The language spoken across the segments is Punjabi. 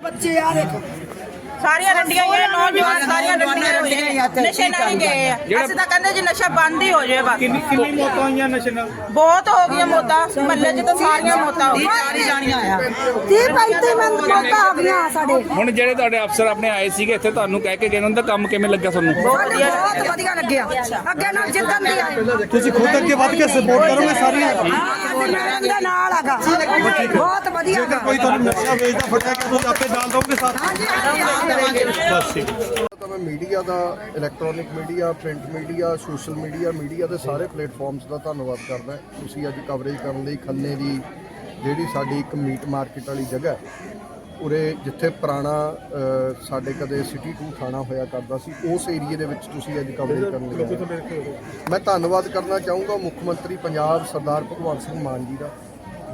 ਬੱਚੇ ਆ ਦੇਖੋ। ਸਾਰੀਆਂ ਰੰਡੀਆਂ ਹੀ ਆ, ਨੌਜਵਾਨ ਸਾਰੀਆਂ ਰੰਡੀਆਂ ਰੰਡੀਆਂ ਨਸ਼ੇ ਨਾਲ ਹੀ ਗਏ ਆ। ਅਸੀਂ ਤਾਂ ਕਹਿੰਦੇ ਜੀ ਨਸ਼ਾ ਬੰਦ ਹੀ ਹੋ ਜਾਏ ਬਸ। ਕਿੰਨੀ ਕਿੰਨੀ ਮੌਤਾਂ ਹੋਈਆਂ ਨਸ਼ੇ ਨਾਲ? ਬਹੁਤ ਹੋ ਗਈਆਂ ਮੌਤਾਂ। ਮੱਲੇ 'ਚ ਤਾਂ ਸਾਰੀਆਂ ਮੌਤਾਂ ਹੋ ਗਈਆਂ। ਤੀ ਪੈਂਤੀ ਮੰਦ ਮੌਕਾ ਆ ਗਿਆ ਸਾਡੇ। ਹੁਣ ਜਿਹੜੇ ਤੁਹਾਡੇ ਅਫਸਰ ਆਪਣੇ ਆਏ ਸੀਗੇ ਇੱਥੇ ਤੁਹਾਨੂੰ ਕਹਿ ਕੇ ਗਏ ਉਹਨਾਂ ਦਾ ਕੰਮ ਕਿਵੇਂ ਲੱਗਿਆ ਤੁਹਾਨੂੰ? ਸਾਨੂੰ ਬਹੁਤ ਵਧੀਆ ਲੱਗਿਆ। ਅੱਗੇ ਨਾਲ ਜਿੱਦਣ ਦੀ ਆਏ। ਤੁਸੀਂ ਖੁਦ ਅੱਗੇ ਵੱਧ ਕੇ ਸਪੋਰਟ ਕਰੋਗੇ ਸਾਰੀਆਂ? ਦੇ ਨਾਲ ਆਗਾ ਬਹੁਤ ਵਧੀਆ ਗਾ ਕੋਈ ਤੁਹਾਨੂੰ ਨਸ਼ਾ ਵੇਚਦਾ ਫਟਿਆ ਕਿ ਤੁਸੀਂ ਆਪੇ ਜਾਣ ਦੋਗੇ ਸਾਥ। ਹਾਂਜੀ ਹਾਂਜੀ। ਬਸ ਠੀਕ ਤਾਂ ਮੈਂ ਮੀਡੀਆ ਦਾ electronic media print media social media media ਦੇ ਸਾਰੇ ਪਲੇਟਫਾਰਮਸ ਦਾ ਧੰਨਵਾਦ ਕਰਦਾ ਤੁਸੀਂ ਅੱਜ ਕਵਰੇਜ ਕਰਨ ਲਈ ਖੰਨੇ ਦੀ ਜਿਹੜੀ ਸਾਡੀ ਇੱਕ ਮੀਟ ਮਾਰਕੀਟ ਵਾਲੀ ਜਗ੍ਹਾ ਹੈ, ਉਰੇ ਜਿੱਥੇ ਪੁਰਾਣਾ ਸਾਡੇ ਕਦੇ ਸਿਟੀ 2 ਥਾਣਾ ਹੋਇਆ ਕਰਦਾ ਸੀ ਉਸ ਏਰੀਏ ਦੇ ਵਿੱਚ ਤੁਸੀਂ ਅੱਜ ਕਵਰੇਜ ਕਰਨ ਲਈ ਆਏ। ਮੈਂ ਧੰਨਵਾਦ ਕਰਨਾ ਚਾਹੂੰਗਾ ਮੁੱਖ ਮੰਤਰੀ ਪੰਜਾਬ ਸਰਦਾਰ ਭਗਵੰਤ ਸਿੰਘ ਮਾਨ ਜੀ ਦਾ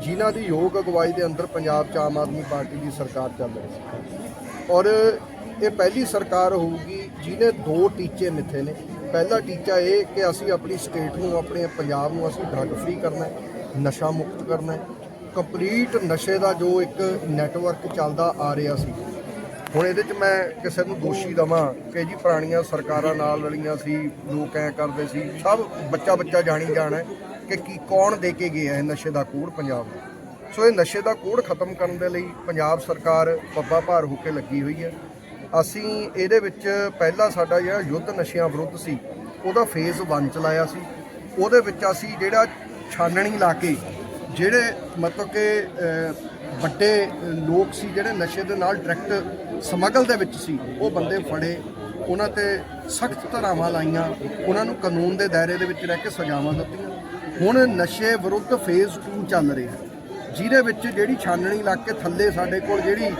ਜਿਨ੍ਹਾਂ ਦੀ ਯੋਗ ਅਗਵਾਈ ਦੇ ਅੰਦਰ ਪੰਜਾਬ 'ਚ ਆਮ ਆਦਮੀ ਪਾਰਟੀ ਦੀ ਸਰਕਾਰ ਚੱਲ ਰਹੀ ਸੀ। ਔਰ ਇਹ ਪਹਿਲੀ ਸਰਕਾਰ ਹੋਊਗੀ ਜਿਹਨੇ ਦੋ ਟੀਚੇ ਮਿੱਥੇ ਨੇ। ਪਹਿਲਾ ਟੀਚਾ ਇਹ ਕਿ ਅਸੀਂ ਆਪਣੀ ਸਟੇਟ ਨੂੰ, ਆਪਣੇ ਪੰਜਾਬ ਨੂੰ ਅਸੀਂ ਡਰੱਗ ਫ੍ਰੀ ਕਰਨਾ ਹੈ, ਨਸ਼ਾ ਮੁਕਤ ਕਰਨਾ ਹੈ। ਕੰਪਲੀਟ ਨਸ਼ੇ ਦਾ ਜੋ ਇੱਕ ਨੈਟਵਰਕ ਚੱਲਦਾ ਆ ਰਿਹਾ ਸੀ। ਹੁਣ ਇਹਦੇ 'ਚ ਮੈਂ ਕਿਸੇ ਨੂੰ ਦੋਸ਼ੀ ਦਵਾਂ ਕਿ ਜੀ ਪੁਰਾਣੀਆਂ ਸਰਕਾਰਾਂ ਨਾਲ ਲੜੀਆਂ ਸੀ, ਲੋਕ ਐ ਕਰਦੇ ਸੀ, ਸਭ ਬੱਚਾ ਬੱਚਾ ਜਾਣੀ ਜਾਣਾ ਕਿ ਕੀ ਕੌਣ ਦੇ ਕੇ ਗਿਆ ਹੈ ਨਸ਼ੇ ਦਾ ਕੋੜ ਪੰਜਾਬ ਨੂੰ? ਸੋ ਇਹ ਨਸ਼ੇ ਦਾ ਕੋੜ ਖਤਮ ਕਰਨ ਦੇ ਲਈ ਪੰਜਾਬ ਸਰਕਾਰ ਪੱਬਾ ਭਾਰ ਹੋ ਕੇ ਲੱਗੀ ਹੋਈ ਹੈ। ਅਸੀਂ ਇਹਦੇ ਵਿੱਚ ਪਹਿਲਾ ਸਾਡਾ ਜਿਹੜਾ ਯੁੱਧ ਨਸ਼ਿਆਂ ਵਿਰੁੱਧ ਸੀ, ਉਹਦਾ ਫੇਜ਼ 1 ਚਲਾਇਆ ਸੀ। ਉਹਦੇ ਵਿੱਚ ਅਸੀਂ ਜਿਹੜਾ ਛਾਨਣੀ ਲਾ ਕੇ, ਜਿਹੜੇ ਮਤਲਬ ਕਿ ਵੱਡੇ ਲੋਕ ਸੀ, ਜਿਹੜੇ ਨਸ਼ੇ ਦੇ ਨਾਲ ਡਾਇਰੈਕਟ ਸਮਗਲ ਦੇ ਵਿੱਚ ਸੀ, ਉਹ ਬੰਦੇ ਫੜੇ। ਉਹਨਾਂ ਤੇ ਸਖਤ ਧਾਰਾਵਾਂ ਲਾਈਆਂ। ਉਹਨਾਂ ਨੂੰ ਕਾਨੂੰਨ ਦੇ ਦਾਇਰੇ ਦੇ ਵਿੱਚ ਰਹਿ ਕੇ ਸਜ਼ਾਵਾਂ ਦਿੱਤੀਆਂ। ਹੁਣ ਨਸ਼ੇ ਵਿਰੁੱਧ ਫੇਜ਼ 2 ਚੱਲ ਰਿਹਾ ਜਿਹਦੇ ਵਿੱਚ ਜਿਹੜੀ ਛਾਨਣੀ ਲੱਗ ਕੇ ਥੱਲੇ ਸਾਡੇ ਕੋਲ ਜਿਹੜੀ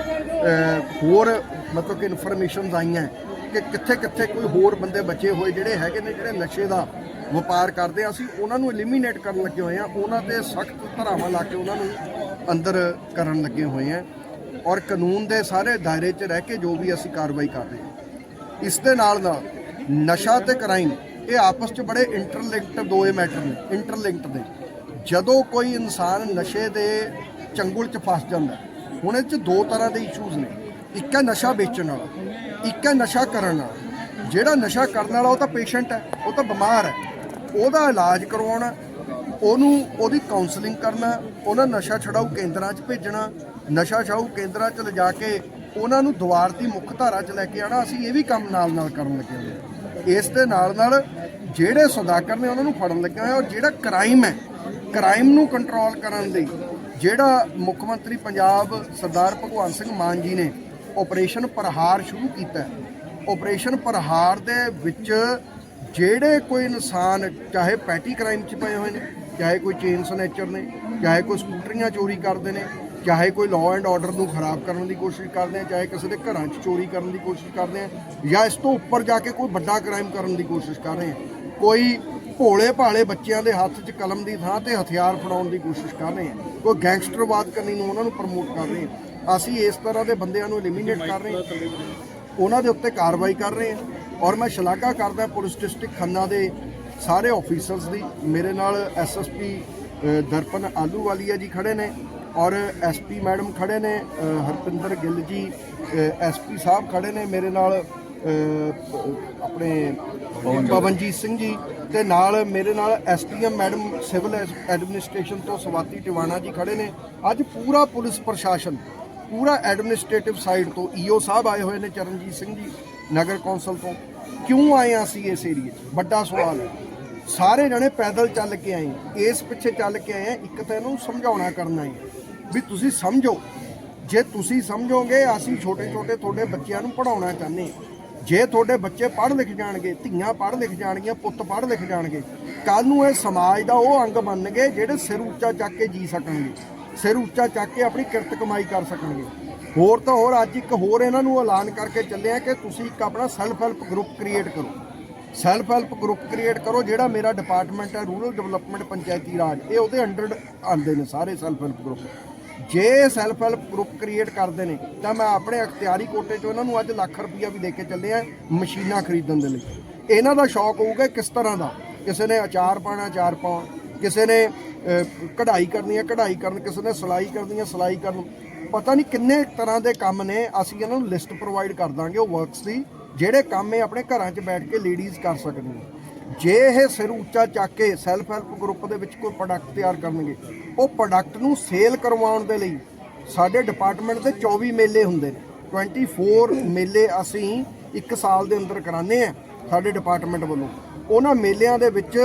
ਹੋਰ ਮਤਲਬ ਕਿ ਇਨਫੋਰਮੇਸ਼ਨਸ ਆਈਆਂ ਕਿ ਕਿੱਥੇ ਕਿੱਥੇ ਕੋਈ ਹੋਰ ਬੰਦੇ ਬਚੇ ਹੋਏ ਜਿਹੜੇ ਹੈਗੇ ਨੇ, ਜਿਹੜੇ ਨਸ਼ੇ ਦਾ ਵਪਾਰ ਕਰਦੇ ਆ। ਅਸੀਂ ਉਹਨਾਂ ਨੂੰ ਐਲੀਮੀਨੇਟ ਕਰਨ ਲੱਗੇ ਹੋਏ ਆ। ਉਹਨਾਂ ਤੇ ਸਖਤ ਧਾਰਾਵਾਂ ਲਾ ਕੇ ਉਹਨਾਂ ਨੂੰ ਅੰਦਰ ਕਰਨ ਲੱਗੇ ਹੋਏ ਆ। ਔਰ ਕਾਨੂੰਨ ਦੇ ਸਾਰੇ ਦਾਇਰੇ 'ਚ ਰਹਿ ਕੇ ਜੋ ਵੀ ਅਸੀਂ ਕਾਰਵਾਈ ਕਰ ਰਹੇ ਹਾਂ। ਇਸ ਦੇ ਨਾਲ ਨਾਲ ਨਸ਼ਾ ਤੇ ਕ੍ਰਾਈਮ ਇਹ ਆਪਸ 'ਚ ਬੜੇ ਇੰਟਰਲਿੰਕਡ ਦੋਏ ਮੈਟਰ ਨੇ ਇੰਟਰਲਿੰਕਡ ਨੇ। ਜਦੋਂ ਕੋਈ ਇਨਸਾਨ ਨਸ਼ੇ ਦੇ ਚੰਗੁਲ 'ਚ ਫਸ ਜਾਂਦਾ, ਹੁਣ ਇਹ 'ਚ ਦੋ ਤਰ੍ਹਾਂ ਦੇ ਇਸ਼ੂਜ਼ ਨੇ। ਇੱਕ ਹੈ ਨਸ਼ਾ ਵੇਚਣ ਵਾਲਾ, ਇੱਕ ਹੈ ਨਸ਼ਾ ਕਰਨ ਵਾਲਾ। ਜਿਹੜਾ ਨਸ਼ਾ ਕਰਨ ਵਾਲਾ ਉਹ ਤਾਂ ਪੇਸ਼ੈਂਟ ਹੈ, ਉਹ ਤਾਂ ਬਿਮਾਰ ਹੈ। ਉਹਦਾ ਇਲਾਜ ਕਰਵਾਉਣਾ, ਉਹਨੂੰ, ਉਹਦੀ ਕਾਉਂਸਲਿੰਗ ਕਰਨਾ, ਉਹਨਾਂ ਨਸ਼ਾ ਛਡਾਊ ਕੇਂਦਰਾਂ 'ਚ ਭੇਜਣਾ, ਨਸ਼ਾ ਛਡਾਊ ਕੇਂਦਰਾਂ 'ਚ ਲਿਜਾ ਕੇ ਉਹਨਾਂ ਨੂੰ ਦੁਆਰ ਦੀ ਮੁੱਖ ਧਾਰਾ 'ਚ ਲੈ ਕੇ ਆਣਾ ਅਸੀਂ ਇਹ ਵੀ ਕੰਮ ਨਾਲ ਨਾਲ ਕਰਨ ਲੱਗੇ ਹੋਏ ਹਾਂ। ਇਸ ਦੇ ਨਾਲ ਨਾਲ ਜਿਹੜੇ ਸੌਦਾਗਰ ਨੇ ਉਹਨਾਂ ਨੂੰ ਫੜਨ ਲੱਗੇ ਹੋਏ ਔਰ ਜਿਹੜਾ ਕ੍ਰਾਈਮ ਹੈ ਕ੍ਰਾਈਮ ਨੂੰ ਕੰਟਰੋਲ ਕਰਨ ਲਈ ਜਿਹੜਾ ਮੁੱਖ ਮੰਤਰੀ ਪੰਜਾਬ ਸਰਦਾਰ ਭਗਵੰਤ ਸਿੰਘ ਮਾਨ ਜੀ ਨੇ ਆਪਰੇਸ਼ਨ ਪ੍ਰਹਾਰ ਸ਼ੁਰੂ ਕੀਤਾ ਹੈ ਆਪਰੇਸ਼ਨ ਪ੍ਰਹਾਰ ਦੇ ਵਿੱਚ ਜਿਹੜੇ ਕੋਈ ਇਨਸਾਨ, ਚਾਹੇ ਪੈਟੀ ਕ੍ਰਾਈਮ 'ਚ ਪਏ ਹੋਏ ਨੇ, ਚਾਹੇ ਕੋਈ ਚੇਨ ਸਨੈਚਰ ਨੇ, ਚਾਹੇ ਕੋਈ ਸਕੂਟਰੀਆਂ ਚੋਰੀ ਕਰਦੇ ਨੇ, ਚਾਹੇ ਕੋਈ ਲਾਅ ਐਂਡ ਆਰਡਰ ਨੂੰ ਖਰਾਬ ਕਰਨ ਦੀ ਕੋਸ਼ਿਸ਼ ਕਰਦੇ ਆ ਚਾਹੇ ਕਿਸੇ ਦੇ ਘਰਾਂ 'ਚ ਚੋਰੀ ਕਰਨ ਦੀ ਕੋਸ਼ਿਸ਼ ਕਰਦੇ ਆ ਜਾਂ ਇਸ ਤੋਂ ਉੱਪਰ ਜਾ ਕੇ ਕੋਈ ਵੱਡਾ ਕ੍ਰਾਈਮ ਕਰਨ ਦੀ ਕੋਸ਼ਿਸ਼ ਕਰ ਰਹੇ ਆ ਕੋਈ ਭੋਲੇ ਭਾਲੇ ਬੱਚਿਆਂ ਦੇ ਹੱਥ 'ਚ ਕਲਮ ਦੀ ਥਾਂ ਤੇ ਹਥਿਆਰ ਫੜਾਉਣ ਦੀ ਕੋਸ਼ਿਸ਼ ਕਰ ਰਹੇ ਆ ਕੋਈ ਗੈਂਗਸਟਰਵਾਦ ਕਰਨੀ ਨੂੰ ਉਹਨਾਂ ਨੂੰ ਪ੍ਰਮੋਟ ਕਰ ਰਹੇ ਆ ਅਸੀਂ ਇਸ ਤਰ੍ਹਾਂ ਦੇ ਬੰਦਿਆਂ ਨੂੰ ਐਲੀਮੀਨੇਟ ਕਰ ਰਹੇ ਹਾਂ। ਉਹਨਾਂ ਦੇ ਉੱਤੇ ਕਾਰਵਾਈ ਕਰ ਰਹੇ ਹਾਂ। ਔਰ ਮੈਂ ਸ਼ਲਾਘਾ ਕਰਦਾ ਪੁਲਿਸ ਡਿਸਟ੍ਰਿਕਟ ਖੰਨਾ ਦੇ ਸਾਰੇ ਆਫੀਸਰਸ ਦੀ। ਮੇਰੇ ਨਾਲ ਐਸਐਸਪੀ ਦਰਪਨ ਆਲੂਵਾਲੀਆ ਜੀ ਖੜੇ ਨੇ ਔਰ ਐਸਪੀ ਮੈਡਮ ਖੜੇ ਨੇ ਹਰਪਿੰਦਰ ਗਿੱਲ ਜੀ ਐਸਪੀ ਸਾਹਿਬ ਖੜੇ ਨੇ ਮੇਰੇ ਨਾਲ। ਆਪਣੇ ਪਵਨਜੀਤ ਸਿੰਘ ਜੀ ਤੇ ਨਾਲ ਮੇਰੇ ਨਾਲ ਐਸਟੀਐਮ ਮੈਡਮ ਸਿਵਲ ਐਡਮਿਨਿਸਟ੍ਰੇਸ਼ਨ ਤੋਂ ਸਵਾਤੀ ਟਿਵਾਣਾ ਜੀ ਖੜੇ ਨੇ। ਅੱਜ ਪੂਰਾ ਪੁਲਿਸ ਪ੍ਰਸ਼ਾਸਨ ਪੂਰਾ ਐਡਮਿਨਿਸਟ੍ਰੇਟਿਵ ਸਾਈਡ ਤੋਂ ਈਓ ਸਾਹਿਬ ਆਏ ਹੋਏ ਨੇ ਚਰਨਜੀਤ ਸਿੰਘ ਜੀ ਨਗਰ ਕੌਂਸਲ ਤੋਂ। ਕਿਉਂ ਆਏ ਹਾਂ ਅਸੀਂ ਇਸ ਏਰੀਏ 'ਚ? ਵੱਡਾ ਸਵਾਲ ਹੈ। ਸਾਰੇ ਜਣੇ ਪੈਦਲ ਚੱਲ ਕੇ ਆਏ ਇਸ ਪਿੱਛੇ ਚੱਲ ਕੇ ਆਏ ਹਾਂ, ਇੱਕ ਤਾਂ ਇਹਨੂੰ ਸਮਝਾਉਣਾ ਕਰਨਾ ਹੈ ਵੀ ਤੁਸੀਂ ਸਮਝੋ। ਜੇ ਤੁਸੀਂ ਸਮਝੋਗੇ ਅਸੀਂ ਛੋਟੇ ਛੋਟੇ ਤੁਹਾਡੇ ਬੱਚਿਆਂ ਨੂੰ ਪੜਾਉਣਾ ਚਾਹੁੰਦੇ ਹਾਂ ਜੇ ਤੁਹਾਡੇ ਬੱਚੇ ਪੜ੍ਹ ਲਿਖ ਜਾਣਗੇ, ਧੀਆਂ ਪੜ੍ਹ ਲਿਖ ਜਾਣਗੀਆਂ, ਪੁੱਤ ਪੜ੍ਹ ਲਿਖ ਜਾਣਗੇ ਕੱਲ ਨੂੰ ਇਹ ਸਮਾਜ ਦਾ ਉਹ ਅੰਗ ਬਣਨਗੇ ਜਿਹੜੇ ਸਿਰ ਉੱਚਾ ਚੱਕ ਕੇ ਜੀ ਸਕਣਗੇ, ਸਿਰ ਉੱਚਾ ਚੱਕ ਕੇ ਆਪਣੀ ਕਿਰਤ ਕਮਾਈ ਕਰ ਸਕਣਗੇ। ਹੋਰ ਤਾਂ ਹੋਰ ਅੱਜ ਇੱਕ ਹੋਰ ਇਹਨਾਂ ਨੂੰ ਐਲਾਨ ਕਰਕੇ ਚੱਲਿਆ ਕਿ ਤੁਸੀਂ ਇੱਕ ਆਪਣਾ ਸੈਲਫ ਹੈਲਪ ਗਰੁੱਪ ਕ੍ਰੀਏਟ ਕਰੋ। ਸੈਲਫ ਹੈਲਪ ਗਰੁੱਪ ਕ੍ਰੀਏਟ ਕਰੋ ਜਿਹੜਾ ਮੇਰਾ ਡਿਪਾਰਟਮੈਂਟ ਹੈ ਰੂਰਲ ਡਿਵੈਲਪਮੈਂਟ ਪੰਚਾਇਤੀ ਰਾਜ, ਇਹ ਉਹਦੇ ਅੰਡਰ ਆਉਂਦੇ ਨੇ ਸਾਰੇ ਸੈਲਫ ਹੈਲਪ ਗਰੁੱਪ ਜੇ ਸੈਲਫ ਹੈਲਪ ਗਰੁੱਪ ਕ੍ਰੀਏਟ ਕਰਦੇ ਨੇ, ਤਾਂ ਮੈਂ ਆਪਣੇ ਅਖਤਿਆਰੀ ਕੋਟੇ 'ਚੋਂ ਇਹਨਾਂ ਨੂੰ ਅੱਜ ਲੱਖ ਰੁਪਈਆ ਵੀ ਦੇ ਕੇ ਚੱਲੇ ਆ ਮਸ਼ੀਨਾਂ ਖਰੀਦਣ ਦੇ ਲਈ। ਇਹਨਾਂ ਦਾ ਸ਼ੌਕ ਹੋਊਗਾ ਕਿਸ ਤਰ੍ਹਾਂ ਦਾ? ਕਿਸੇ ਨੇ ਅਚਾਰ ਪਾਣਾ ਅਚਾਰ ਪਾਉਣ ਕਿਸੇ ਨੇ ਕਢਾਈ ਕਰਨੀ ਹੈ, ਕਢਾਈ ਕਰਨ। ਕਿਸੇ ਨੇ ਸਿਲਾਈ ਕਰਨੀ ਹੈ, ਸਿਲਾਈ ਕਰਨ। ਪਤਾ ਨਹੀਂ ਕਿੰਨੇ ਤਰ੍ਹਾਂ ਦੇ ਕੰਮ ਨੇ, ਅਸੀਂ ਇਹਨਾਂ ਨੂੰ ਲਿਸਟ ਪ੍ਰੋਵਾਈਡ ਕਰ ਦਾਂਗੇ ਉਹ ਵਰਕਸ ਦੀ, ਜਿਹੜੇ ਕੰਮ ਇਹ ਆਪਣੇ ਘਰਾਂ 'ਚ ਬੈਠ ਕੇ ਲੇਡੀਜ਼ ਕਰ ਸਕਦੀਆਂ ਜੇ ਇਹ ਸਿਰ ਉੱਚਾ ਚੱਕ ਕੇ ਸੈਲਫ ਹੈਲਪ ਗਰੁੱਪ ਦੇ ਵਿੱਚ ਕੋਈ ਪ੍ਰੋਡਕਟ ਤਿਆਰ ਕਰਨਗੇ ਉਹ ਪ੍ਰੋਡਕਟ ਨੂੰ ਸੇਲ ਕਰਵਾਉਣ ਦੇ ਲਈ ਸਾਡੇ ਡਿਪਾਰਟਮੈਂਟ ਦੇ 24 ਮੇਲੇ ਹੁੰਦੇ ਨੇ। 24 ਮੇਲੇ ਅਸੀਂ ਇੱਕ ਸਾਲ ਦੇ ਅੰਦਰ ਕਰਾਉਂਦੇ ਆ ਸਾਡੇ ਡਿਪਾਰਟਮੈਂਟ ਵੱਲੋਂ। ਉਹਨਾਂ ਮੇਲਿਆਂ ਦੇ ਵਿੱਚ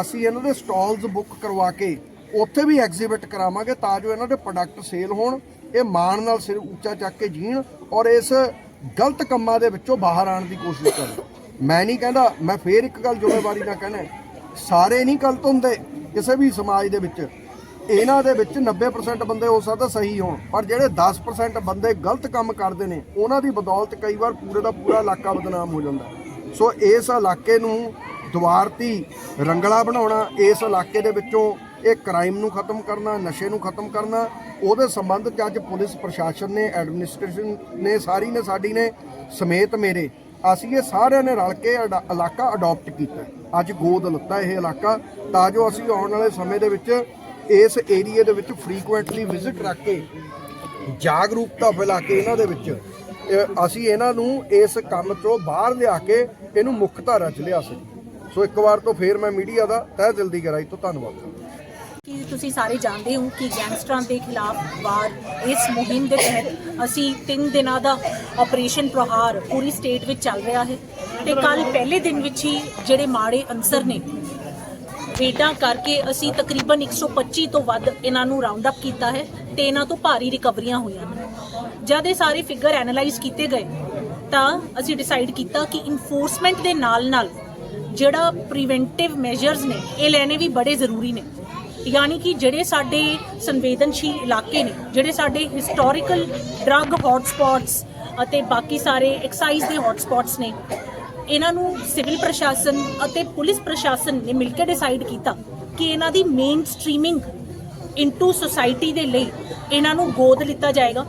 ਅਸੀਂ ਇਹਨਾਂ ਦੇ ਸਟਾਲਸ ਬੁੱਕ ਕਰਵਾ ਕੇ ਉੱਥੇ ਵੀ ਐਗਜ਼ੀਬਿਟ ਕਰਾਵਾਂਗੇ ਤਾਂ ਜੋ ਇਹਨਾਂ ਦੇ ਪ੍ਰੋਡਕਟ ਸੇਲ ਹੋਣ, ਇਹ ਮਾਣ ਨਾਲ ਸਿਰ ਉੱਚਾ ਚੱਕ ਕੇ ਜੀਣ ਔਰ ਇਸ ਗਲਤ ਕੰਮਾਂ ਦੇ ਵਿੱਚੋਂ ਬਾਹਰ ਆਉਣ ਦੀ ਕੋਸ਼ਿਸ਼ ਕਰਨ। ਮੈਂ ਨਹੀਂ ਕਹਿੰਦਾ, ਮੈਂ ਫੇਰ ਇੱਕ ਗੱਲ ਜ਼ਿੰਮੇਵਾਰੀ ਨਾਲ ਕਹਿਣਾ ਸਾਰੇ ਨਹੀਂ ਗਲਤ ਹੁੰਦੇ ਕਿਸੇ ਵੀ ਸਮਾਜ ਦੇ ਵਿੱਚ। ਇਹਨਾਂ ਦੇ ਵਿੱਚ 90% ਬੰਦੇ ਹੋ ਸਕਦਾ ਸਹੀ ਹੋਣ, ਪਰ ਜਿਹੜੇ 10% ਬੰਦੇ ਗਲਤ ਕੰਮ ਕਰਦੇ ਨੇ, ਉਹਨਾਂ ਦੀ ਬਦੌਲਤ ਕਈ ਵਾਰ ਪੂਰੇ ਦਾ ਪੂਰਾ ਇਲਾਕਾ ਬਦਨਾਮ ਹੋ ਜਾਂਦਾ। ਸੋ ਇਸ ਇਲਾਕੇ ਨੂੰ ਦੁਆਰਤੀ ਰੰਗਲਾ ਬਣਾਉਣਾ, ਇਸ ਇਲਾਕੇ ਦੇ ਵਿੱਚੋਂ ਇਹ ਕ੍ਰਾਈਮ ਨੂੰ ਖਤਮ ਕਰਨਾ, ਨਸ਼ੇ ਨੂੰ ਖਤਮ ਕਰਨਾ, ਉਹਦੇ ਸੰਬੰਧ 'ਚ ਅੱਜ ਪੁਲਿਸ ਪ੍ਰਸ਼ਾਸਨ ਨੇ ਐਡਮਿਨਿਸਟ੍ਰੇਸ਼ਨ ਨੇ, ਸਾਰੀ ਨੇ, ਸਾਡੀ ਨੇ, ਸਮੇਤ ਮੇਰੇ, ਅਸੀਂ ਇਹ ਸਾਰਿਆਂ ਨੇ ਰਲ ਕੇ ਅਡਾ- ਇਲਾਕਾ ਅਡਾਪਟ ਕੀਤਾ। ਅੱਜ ਗੋਦ ਲੱਤਾ ਇਹ ਇਲਾਕਾ, ਤਾਂ ਜੋ ਅਸੀਂ ਆਉਣ ਵਾਲੇ ਸਮੇਂ ਦੇ ਵਿੱਚ ਇਸ ਏਰੀਏ ਦੇ ਵਿੱਚ ਫ੍ਰੀਕੁਐਂਟਲੀ ਵਿਜ਼ਿਟ ਰੱਖ ਕੇ ਜਾਗਰੂਕਤਾ ਫੈਲਾ ਕੇ ਇਹਨਾਂ ਦੇ ਵਿੱਚ ਅਸੀਂ ਇਹਨਾਂ ਨੂੰ ਇਸ ਕੰਮ ਤੋਂ ਬਾਹਰ ਲਿਆ ਕੇ ਇਹਨੂੰ ਮੁੱਖ ਧਾਰਾ 'ਚ ਲਿਆ ਸਕੀਏ ਸੋ ਇੱਕ ਵਾਰ ਤੋਂ ਫੇਰ ਮੈਂ ਮੀਡੀਆ ਦਾ ਤਹਿ ਦਿਲ ਦੀ ਗਹਿਰਾਈ ਤੋਂ ਧੰਨਵਾਦ ਕਿ ਤੁਸੀਂ ਸਾਰੇ ਜਾਣਦੇ ਹੋ ਕਿ ਗੈਂਗਸਟਰਾਂ ਦੇ ਖਿਲਾਫ ਵਾਰ ਇਸ ਮੁਹਿੰਮ ਦੇ ਤਹਿਤ ਅਸੀਂ 3 ਦਿਨਾਂ ਦਾ ਆਪਰੇਸ਼ਨ ਪ੍ਰਹਾਰ ਪੂਰੀ ਸਟੇਟ ਵਿੱਚ ਚੱਲ ਰਿਹਾ ਹੈ ਤੇ ਕੱਲ ਪਹਿਲੇ ਦਿਨ ਵਿੱਚ ਹੀ ਜਿਹੜੇ ਮਾੜੇ ਅਨਸਰ ਨੇ ਰੇਡਾਂ ਕਰਕੇ ਅਸੀਂ ਤਕਰੀਬਨ 125 ਤੋਂ ਵੱਧ ਇਹਨਾਂ ਨੂੰ ਰਾਉਂਡ ਅਪ ਕੀਤਾ ਹੈ ਤੇ ਇਹਨਾਂ ਤੋਂ ਭਾਰੀ ਰਿਕਵਰੀਆਂ ਹੋਈਆਂ ਨੇ। ਜਦ ਇਹ ਸਾਰੇ ਫਿਗਰ ਐਨਾਲਾਈਜ਼ ਕੀਤੇ ਗਏ, ਤਾਂ ਅਸੀਂ ਡਿਸਾਈਡ ਕੀਤਾ ਕਿ ਇਨਫੋਰਸਮੈਂਟ ਦੇ ਨਾਲ ਨਾਲ ਜਿਹੜਾ ਪ੍ਰੀਵੈਂਟਿਵ ਮੈਜਰਸ ਨੇ, ਇਹ ਲੈਣੇ ਵੀ ਬੜੇ ਜ਼ਰੂਰੀ ਨੇ। ਯਾਨੀ ਕਿ ਜਿਹੜੇ ਸਾਡੇ ਸੰਵੇਦਨਸ਼ੀਲ ਇਲਾਕੇ ਨੇ, ਜਿਹੜੇ ਸਾਡੇ ਹਿਸਟੋਰੀਕਲ ਡਰੱਗ ਹੌਟਸਪੌਟਸ ਅਤੇ ਬਾਕੀ ਸਾਰੇ ਐਕਸਾਈਜ਼ ਦੇ ਹੌਟਸਪੌਟਸ ਨੇ ਇਹਨਾਂ ਨੂੰ ਸਿਵਲ ਪ੍ਰਸ਼ਾਸਨ ਅਤੇ ਪੁਲਿਸ ਪ੍ਰਸ਼ਾਸਨ ਨੇ ਮਿਲ ਕੇ ਡਿਸਾਈਡ ਕੀਤਾ ਕਿ ਇਹਨਾਂ ਦੀ ਮੇਨ ਸਟ੍ਰੀਮਿੰਗ ਇਨਟੂ ਸੋਸਾਇਟੀ ਦੇ ਲਈ ਇਹਨਾਂ ਨੂੰ ਗੋਦ ਲਿੱਤਾ ਜਾਏਗਾ।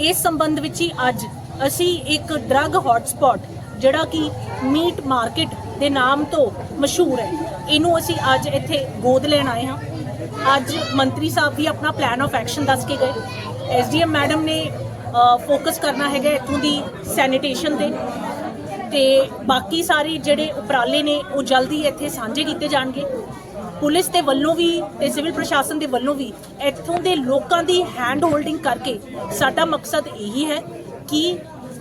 ਇਸ ਸੰਬੰਧ ਵਿੱਚ ਹੀ ਅੱਜ ਅਸੀਂ ਇੱਕ ਡਰੱਗ ਹੌਟਸਪੌਟ ਜਿਹੜਾ ਕਿ ਮੀਟ ਮਾਰਕੀਟ ਦੇ ਨਾਮ ਤੋਂ ਮਸ਼ਹੂਰ ਹੈ, ਇਹਨੂੰ ਅਸੀਂ ਅੱਜ ਇੱਥੇ ਗੋਦ ਲੈਣ ਆਏ ਹਾਂ। ਅੱਜ ਮੰਤਰੀ ਸਾਹਿਬ ਵੀ ਆਪਣਾ ਪਲਾਨ ਆਫ ਐਕਸ਼ਨ ਦੱਸ ਕੇ ਗਏ। ਐਸਡੀਐਮ ਮੈਡਮ ਨੇ ਫੋਕਸ ਕਰਨਾ ਹੈਗਾ ਇੱਥੋਂ ਦੀ ਸੈਨੀਟੇਸ਼ਨ ਤੇ। ਤੇ ਬਾਕੀ ਸਾਰੇ ਜਿਹੜੇ ਉਪਰਾਲੇ ਨੇ, ਉਹ ਜਲਦੀ ਇੱਥੇ ਸਾਂਝੇ ਕੀਤੇ ਜਾਣਗੇ। ਪੁਲਿਸ ਦੇ ਵੱਲੋਂ ਵੀ ਤੇ ਸਿਵਲ ਪ੍ਰਸ਼ਾਸਨ ਦੇ ਵੱਲੋਂ ਵੀ ਇੱਥੋਂ ਦੇ ਲੋਕਾਂ ਦੀ ਹੈਂਡ ਹੋਲਡਿੰਗ ਕਰਕੇ ਸਾਡਾ ਮਕਸਦ ਇਹੀ ਹੈ ਕਿ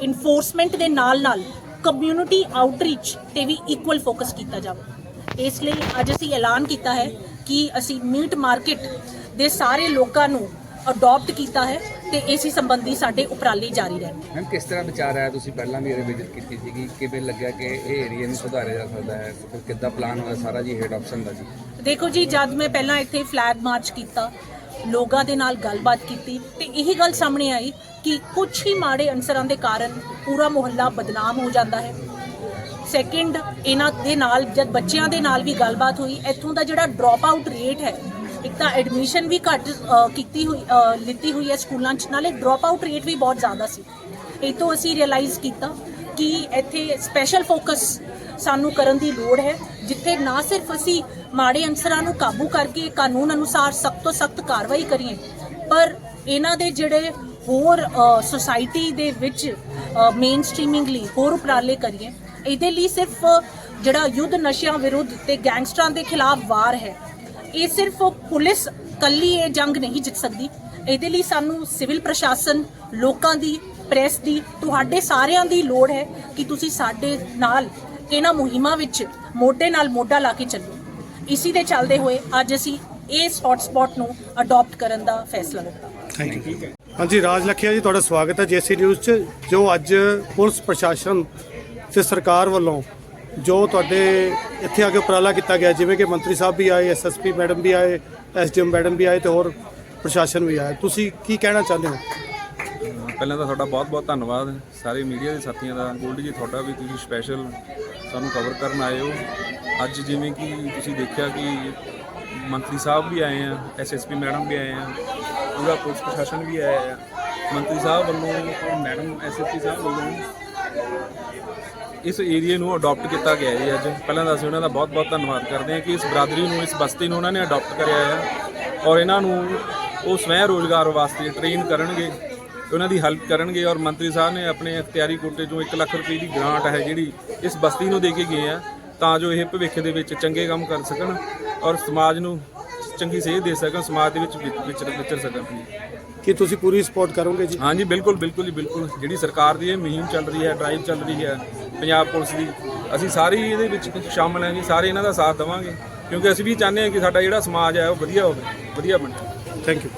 ਇਨਫੋਰਸਮੈਂਟ ਦੇ ਨਾਲ-ਨਾਲ ਕਮਿਊਨਿਟੀ ਆਊਟਰੀਚ ਤੇ ਵੀ ਇਕੁਅਲ ਫੋਕਸ ਕੀਤਾ ਜਾਵੇ। ਇਸ ਲਈ ਅੱਜ ਅਸੀਂ ਐਲਾਨ ਕੀਤਾ ਹੈ ਕਿ ਅਸੀਂ ਮੀਟ ਮਾਰਕੀਟ ਦੇ ਸਾਰੇ ਲੋਕਾਂ ਨੂੰ ਅਡਾਪਟ ਕੀਤਾ ਹੈ। ਤੇ ਇਸੇ ਸੰਬੰਧੀ ਸਾਡੇ ਉਪਰਾਲੇ ਜਾਰੀ ਰਹਿਣਗੇ ਮੈਮ ਕਿਸ ਤਰ੍ਹਾਂ ਵਿਚਾਰ ਆਇਆ? ਤੁਸੀਂ ਪਹਿਲਾਂ ਵੀ ਇਹਦੇ ਵਿਜ਼ਿਟ ਕੀਤੀ ਸੀਗੀ। ਕਿਵੇਂ ਲੱਗਿਆ ਕਿ ਇਹ ਏਰੀਆ ਨੂੰ ਸੁਧਾਰਿਆ ਜਾ ਸਕਦਾ ਹੈ? ਫਿਰ ਕਿੱਦਾਂ ਪਲਾਨ ਹੋਇਆ? ਸਾਰਾ ਜੀ ਹੈਡ ਆਪਸ਼ਨ ਦਾ ਜੀ। ਦੇਖੋ ਜੀ ਜਦ ਮੈਂ ਪਹਿਲਾਂ ਇੱਥੇ ਫਲੈਗ ਮਾਰਚ ਕੀਤਾ ਲੋਕਾਂ ਦੇ ਨਾਲ ਗੱਲਬਾਤ ਕੀਤੀ ਤੇ ਇਹੀ ਗੱਲ ਸਾਹਮਣੇ ਆਈ ਕਿ ਕੁਝ ਹੀ ਮਾੜੇ ਅਨਸਰਾਂ ਦੇ ਕਾਰਨ ਪੂਰਾ ਮੁਹੱਲਾ ਬਦਨਾਮ ਹੋ ਜਾਂਦਾ ਹੈ। ਸੈਕਿੰਡ ਇਹਨਾਂ ਦੇ ਨਾਲ ਜਦ ਬੱਚਿਆਂ ਦੇ ਨਾਲ ਵੀ ਗੱਲਬਾਤ ਹੋਈ ਇੱਥੋਂ ਦਾ ਜਿਹੜਾ ਡ੍ਰੌਪ ਆਊਟ ਰੇਟ ਹੈ ਇੱਕ ਤਾਂ ਐਡਮਿਸ਼ਨ ਵੀ ਘੱਟ ਅ, ਕੀਤੀ ਹੋਈ ਅ, ਲਿੱਤੀ ਹੋਈ ਹੈ ਸਕੂਲਾਂ 'ਚ। ਨਾਲੇ ਡ੍ਰੌਪ ਆਊਟ ਰੇਟ ਵੀ ਬਹੁਤ ਜ਼ਿਆਦਾ ਸੀ। ਇਹ ਤੋਂ ਅਸੀਂ ਰਿਅਲਾਈਜ਼ ਕੀਤਾ ਕਿ ਇੱਥੇ ਸਪੈਸ਼ਲ ਫੋਕਸ ਸਾਨੂੰ ਕਰਨ ਦੀ ਲੋੜ ਹੈ ਜਿੱਥੇ ਨਾ ਸਿਰਫ ਅਸੀਂ ਮਾੜੇ ਅਨਸਰਾਂ ਨੂੰ ਕਾਬੂ ਕਰਕੇ ਕਾਨੂੰਨ ਅਨੁਸਾਰ ਸਖਤ ਤੋਂ ਸਖਤ ਕਾਰਵਾਈ ਕਰੀਏ ਪਰ ਇਹਨਾਂ ਦੇ ਜਿਹੜੇ ਹੋਰ ਸੋਸਾਇਟੀ ਦੇ ਵਿੱਚ ਮੇਨ ਸਟ੍ਰੀਮਿੰਗ ਲਈ ਹੋਰ ਉਪਰਾਲੇ ਕਰੀਏ ਇਹਦੇ ਲਈ ਸਿਰਫ ਜਿਹੜਾ ਯੁੱਧ ਨਸ਼ਿਆਂ ਵਿਰੁੱਧ ਤੇ ਗੈਂਗਸਟਰਾਂ ਦੇ ਖਿਲਾਫ ਵਾਰ ਹੈ ਇਹ ਸਿਰਫ ਪੁਲਿਸ ਕੱਲੀ ਇਹ ਜੰਗ ਨਹੀਂ ਜਿੱਤ ਸਕਦੀ। ਇਹਦੇ ਲਈ ਸਾਨੂੰ ਸਿਵਲ ਪ੍ਰਸ਼ਾਸਨ, ਲੋਕਾਂ ਦੀ, ਪ੍ਰੈਸ ਦੀ, ਤੁਹਾਡੇ ਸਾਰਿਆਂ ਦੀ ਲੋੜ ਹੈ ਕਿ ਤੁਸੀਂ ਸਾਡੇ ਨਾਲ ਇਹਨਾਂ ਮੁਹਿੰਮਾਂ ਵਿੱਚ ਮੋਢੇ ਨਾਲ ਮੋਢਾ ਲਾ ਕੇ ਚੱਲੋ। ਇਸੇ ਦੇ ਚੱਲਦੇ ਹੋਏ ਅੱਜ ਅਸੀਂ ਇਸ ਹੌਟਸਪੌਟ ਨੂੰ ਅਡਾਪਟ ਕਰਨ ਦਾ ਫੈਸਲਾ ਲਿਆ ਹਾਂਜੀ, ਰਾਜ ਲਖਿਆ ਜੀ, ਤੁਹਾਡਾ ਸਵਾਗਤ ਹੈ ਜੇਸੀ ਨਿਊਜ਼ 'ਚ, ਜੋ ਅੱਜ ਪੁਲਿਸ ਪ੍ਰਸ਼ਾਸਨ ਤੇ ਸਰਕਾਰ ਵੱਲੋਂ ਜੋ ਤੁਹਾਡੇ ਇੱਥੇ ਆ ਕੇ ਉਪਰਾਲਾ ਕੀਤਾ ਗਿਆ, ਜਿਵੇਂ ਕਿ ਮੰਤਰੀ ਸਾਹਿਬ ਵੀ ਆਏ ਐਸਐਸਪੀ ਮੈਡਮ ਵੀ ਆਏ ਐਸਡੀਐਮ ਮੈਡਮ ਵੀ ਆਏ ਤੇ ਹੋਰ ਪ੍ਰਸ਼ਾਸਨ ਵੀ ਆਇਆ। ਤੁਸੀਂ ਕੀ ਕਹਿਣਾ ਚਾਹੁੰਦੇ ਹੋ? ਪਹਿਲਾਂ ਤਾਂ ਤੁਹਾਡਾ ਬਹੁਤ-ਬਹੁਤ ਧੰਨਵਾਦ। ਸਾਰੇ ਮੀਡੀਆ ਦੇ ਸਾਥੀਆਂ ਦਾ। ਗੋਲਡੀ ਜੀ, ਤੁਹਾਡਾ ਵੀ ਤੁਸੀਂ ਸਪੈਸ਼ਲ ਸਾਨੂੰ ਕਵਰ ਕਰਨ ਆਏ ਹੋ। ਅੱਜ ਜਿਵੇਂ ਕਿ ਤੁਸੀਂ ਦੇਖਿਆ ਕਿ ਮੰਤਰੀ ਸਾਹਿਬ ਵੀ ਆਏ ਆ ਐਸਐਸਪੀ ਮੈਡਮ ਵੀ ਆਏ ਆ, ਪੂਰਾ ਪੁਲਿਸ ਪ੍ਰਸ਼ਾਸਨ ਵੀ ਆਇਆ ਆ। ਮੰਤਰੀ ਸਾਹਿਬ ਵੱਲੋਂ ਔਰ ਮੈਡਮ ਐਸਐਸਪੀ ਸਾਹਿਬ ਵੱਲੋਂ ਇਸ ਏਰੀਏ ਨੂੰ ਅਡਾਪਟ ਕੀਤਾ ਗਿਆ ਹੈ ਅੱਜ। ਪਹਿਲਾਂ ਤਾਂ ਅਸੀਂ ਉਹਨਾਂ ਦਾ ਬਹੁਤ-ਬਹੁਤ ਧੰਨਵਾਦ ਕਰਦੇ ਹਾਂ ਕਿ ਇਸ ਬਰਾਦਰੀ ਨੂੰ ਇਸ ਬਸਤੀ ਨੂੰ ਉਹਨਾਂ ਨੇ ਅਡਾਪਟ ਕਰਿਆ ਹੈ ਔਰ ਇਹਨਾਂ ਨੂੰ ਉਹ ਸਵੈ ਰੋਜ਼ਗਾਰ ਵਾਸਤੇ ਟ੍ਰੇਨ ਕਰਨਗੇ ਉਹਨਾਂ ਦੀ ਹੈਲਪ ਕਰਨਗੇ ਔਰ ਮੰਤਰੀ ਸਾਹਿਬ ਨੇ ਆਪਣੇ ਅਖਤਿਆਰੀ ਕੋਟੇ ਚੋਂ 1 ਲੱਖ ਰੁਪਏ ਦੀ ਗ੍ਰਾਂਟ ਹੈ ਜਿਹੜੀ ਇਸ ਬਸਤੀ ਨੂੰ ਦੇ ਕੇ ਗਏ ਆ ਤਾਂ ਜੋ ਇਹ ਭਵਿੱਖ ਦੇ ਵਿੱਚ ਚੰਗੇ ਕੰਮ ਕਰ ਸਕਣ ਔਰ ਸਮਾਜ ਨੂੰ ਚੰਗੀ ਸੇਧ ਦੇ ਸਕਣ ਸਮਾਜ ਦੇ ਵਿੱਚ ਵਿਚ- ਵਿਚਰ ਵਿਚਰ ਸਕਣ। ਕੀ ਤੁਸੀਂ ਪੂਰੀ ਸਪੋਰਟ ਕਰੋਗੇ ਜੀ? ਹਾਂਜੀ ਬਿਲਕੁਲ ਬਿਲਕੁਲ ਜੀ ਬਿਲਕੁਲ। ਜਿਹੜੀ ਸਰਕਾਰ ਦੀ ਇਹ ਮੁਹਿੰਮ ਚੱਲ ਰਹੀ ਹੈ ਡਰਾਈਵ ਚੱਲ ਰਹੀ ਹੈ ਪੰਜਾਬ ਪੁਲਿਸ ਦੀ, ਅਸੀਂ ਸਾਰੇ ਹੀ ਇਹਦੇ ਵਿੱਚ ਸ਼ਾਮਲ ਹਾਂ ਜੀ, ਸਾਰੇ ਇਹਨਾਂ ਦਾ ਸਾਥ ਦੇਵਾਂਗੇ, ਕਿਉਂਕਿ ਅਸੀਂ ਵੀ ਚਾਹੁੰਦੇ ਹਾਂ ਕਿ ਸਾਡਾ ਜਿਹੜਾ ਸਮਾਜ ਹੈ ਉਹ ਵਧੀਆ ਹੋਵੇ, ਵਧੀਆ ਬਣੇ। Thank you